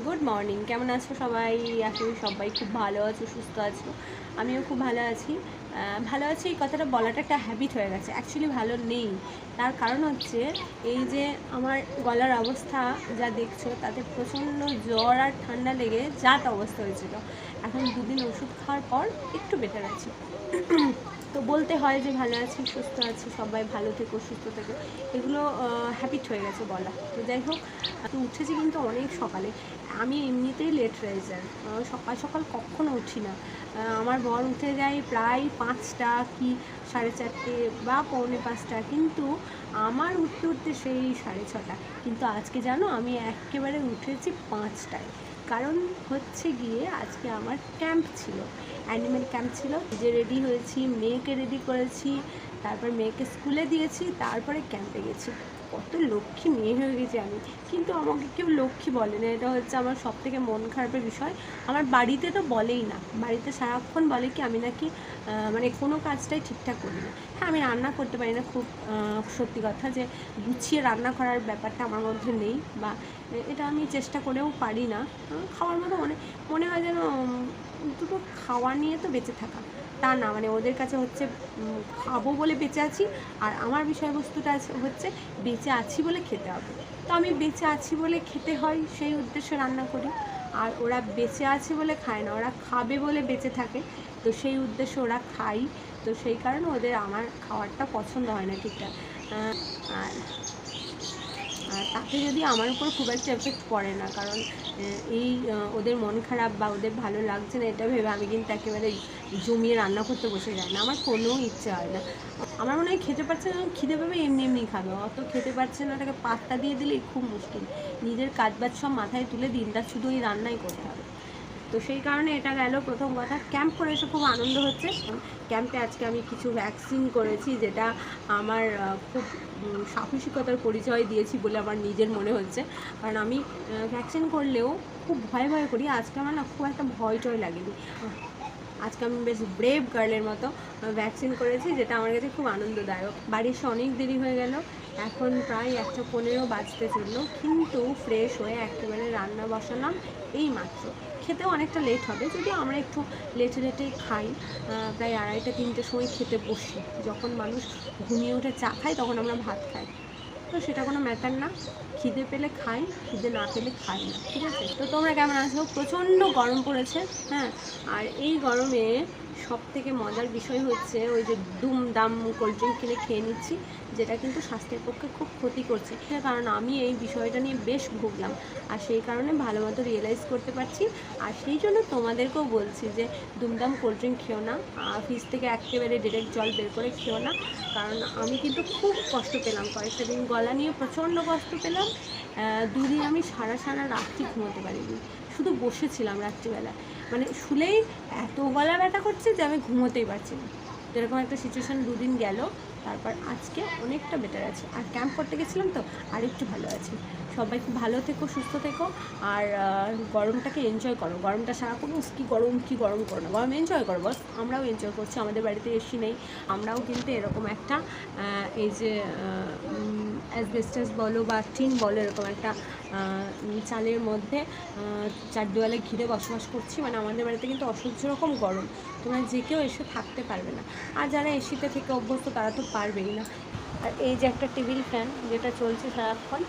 Good morning কেমন আছো সবাই? আসলে সবাই খুব ভালো আছো, সুস্থ আছো। আমিও খুব ভালো আছি। ভালো আছি এই কথাটা বলাটা একটা হ্যাবিট হয়ে গেছে। অ্যাকচুয়ালি ভালো নেই। তার কারণ হচ্ছে এই যে আমার গলার অবস্থা যা দেখছ, তাতে প্রচণ্ড জ্বর আর ঠান্ডা লেগে যাত অবস্থা হয়েছিল। এখন দুদিন ওষুধ খাওয়ার পর একটু বেটার আছি। তো বলতে হয় যে ভালো আছি, সুস্থ আছি, সবাই ভালো থেকো, সুস্থ থেকো। এগুলো হ্যাপিট হয়ে গেছে বলা। তো যাই হোক উঠেছি কিন্তু অনেক সকালে। আমি এমনিতেই লেট রাইজার সকাল সকাল কখনো উঠি না। আমার বর উঠে যায় প্রায় পাঁচটা কি সাড়ে চারটে বা পৌনে পাঁচটা। কিন্তু আমার উঠতে উঠতে সেই সাড়ে ছটা। কিন্তু আজকে জানো, আমি একেবারে উঠেছি পাঁচটায়। কারণ হচ্ছে গিয়ে আজকে আমার ক্যাম্প ছিল অ্যানিমেল ক্যাম্প ছিল। যে রেডি হয়েছি, মেয়েকে রেডি করেছি তারপর মেয়েকে স্কুলে দিয়েছি, তারপরে ক্যাম্পে গেছি। কত লক্ষ্মী মেয়ে হয়ে গেছি আমি। কিন্তু আমাকে কেউ লক্ষ্মী বলে না এটা হচ্ছে আমার সব থেকে মন খারাপের বিষয়। আমার বাড়িতে তো বলেই না। বাড়িতে সারাক্ষণ বলে কি, আমি নাকি মানে কোনো কাজটাই ঠিকঠাক করি না। হ্যাঁ আমি রান্না করতে পারি না খুব সত্যি কথা যে গুছিয়ে রান্না করার ব্যাপারটা আমার মধ্যে নেই বা এটা আমি চেষ্টা করেও পারি না। খাওয়ার মতো মনে মনে হয় যেন দুটো খাওয়া নিয়ে তো বেঁচে থাকা। তা না মানে ওদের কাছে হচ্ছে খাব বলে বেঁচে আছি, আর আমার বিষয়বস্তুটা হচ্ছে বেঁচে আছি বলে খেতে হবে। তো আমি বেঁচে আছি বলে খেতে হয়, সেই উদ্দেশ্যে রান্না করি। আর ওরা বেঁচে আছে বলে খায় না, ওরা খাবে বলে বেঁচে থাকে। তো সেই উদ্দেশ্যে ওরা খাই। তো সেই কারণে ওদের আমার খাওয়ারটা পছন্দ হয় না ঠিকঠাক। আর তাতে যদি আমার উপর খুব একটা এফেক্ট পড়ে না, কারণ এই ওদের মন খারাপ বা ওদের ভালো লাগছে না, এটা ভেবে আমি কিন্তু একেবারে জমিয়ে রান্না করতে বসে যাই না, আমার কোনো ইচ্ছে হয় না। আমার মনে হয় খেতে পারছে না, খিদে পাবে, এমনি এমনি খাবে। অত খেতে পারছে না ওটাকে পাত্তা দিয়ে দিলেই খুব মুশকিল। নিজের কাজ বাজ সব মাথায় তুলে দিনটা শুধু ওই রান্নাই করতে হবে। তো সেই কারণে এটা গেল প্রথম কথা। ক্যাম্প করে এসে খুব আনন্দ হচ্ছে। ক্যাম্পে আজকে আমি কিছু ভ্যাকসিন করেছি যেটা আমার খুব সাহসিকতার পরিচয় দিয়েছি বলে আমার নিজের মনে হচ্ছে। কারণ আমি ভ্যাকসিন করলেও খুব ভয় ভয় করি। আজকে আমার না খুব একটা ভয় টয় লাগেনি। আজকে আমি বেশ ব্রেভ গার্লের মতো ভ্যাকসিন করেছি যেটা আমার কাছে খুব আনন্দদায়ক। বাড়ি এসে অনেক দেরি হয়ে গেল। এখন প্রায় একটা পনেরো বাজতে চলল। কিন্তু ফ্রেশ হয়ে একেবারে রান্না বসালাম। এই মাত্র। খেতেও অনেকটা লেট হবে যদি আমরা একটু লেটে লেটে খাই। প্রায় আড়াইটা, তিনটের সময় খেতে বসি। যখন মানুষ ঘুমিয়ে উঠে চা খায়, তখন আমরা ভাত খাই। তো সেটা কোনো ম্যাটার না। খিদে পেলে খাই, খিদে না পেলে খাই না, ঠিক আছে? তো তোমরা কেমন আছো? প্রচণ্ড গরম পড়েছে হ্যাঁ? আর এই গরমে সব থেকে মজার বিষয় হচ্ছে ওই যে দুম দাম কোল্ড ড্রিঙ্ক কিনে খেয়ে নিচ্ছি, যেটা কিন্তু স্বাস্থ্যের পক্ষে খুব ক্ষতি করছে। কারণ আমি এই বিষয়টা নিয়ে বেশ ভুগলাম, আর সেই কারণে ভালো মতো রিয়েলাইজ করতে পারছি। আর সেই জন্য তোমাদেরকেও বলছি যে দুমদাম কোল্ড ড্রিঙ্ক খেও না ফ্রিজ থেকে একেবারে ডিরেক্ট জল বের করে খেও না। কারণ আমি কিন্তু খুব কষ্ট পেলাম, কয়েকটা দিন গলা নিয়ে প্রচণ্ড কষ্ট পেলাম দুদিন আমি সারা সারা রাত্রি ঘুমোতে পারিনি। শুধু বসেছিলাম রাত্রিবেলা। মানে শুলেই এত গলা ব্যথা করছে যে আমি ঘুমোতেই পারছি না। এরকম একটা সিচুয়েশান দুদিন গেল। তারপর আজকে অনেকটা বেটার আছে। আর ক্যাম্প করতে গেছিলাম তো, আর একটু ভালো আছি। সবাই খুব ভালো থেকো সুস্থ থেকো আর গরমটাকে এনজয় করো। গরমটা সারাক্ষণ উফ, কি গরম কি গরম করো না। গরম এনজয় করো বস আমরাও এনজয় করছি আমাদের বাড়িতে এসি নেই। আমরাও কিন্তু এরকম একটা এই যে অ্যাসবেস্টাস বলো বা টিন বলো এরকম একটা চালের মধ্যে চার দেওয়ালে ঘিরে বসবাস করছি। মানে আমাদের বাড়িতে কিন্তু অসহ্য রকম গরম। তোমরা যে কেউ এসে থাকতে পারবে না। আর যারা এসিতে থেকে অভ্যস্ত তারা তো পারবেই না। আর এই যে একটা টেবিল ফ্যান যেটা চলছে সারাক্ষণ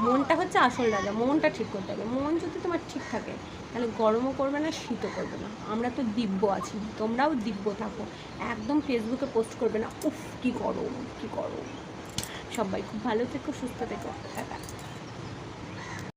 মনটা হচ্ছে আসল রাজা, মনটা ঠিক করতে হবে। মন যদি তোমার ঠিক থাকে, তাহলে গরমও করবে না, শীতও করবে না। আমরা তো দিব্য আছি, তোমরাও দিব্য থাকো। একদম ফেসবুকে পোস্ট করবে না, উফ, কী গরম কী গরম। সবাই খুব ভালো থেকো, সুস্থ থেকো।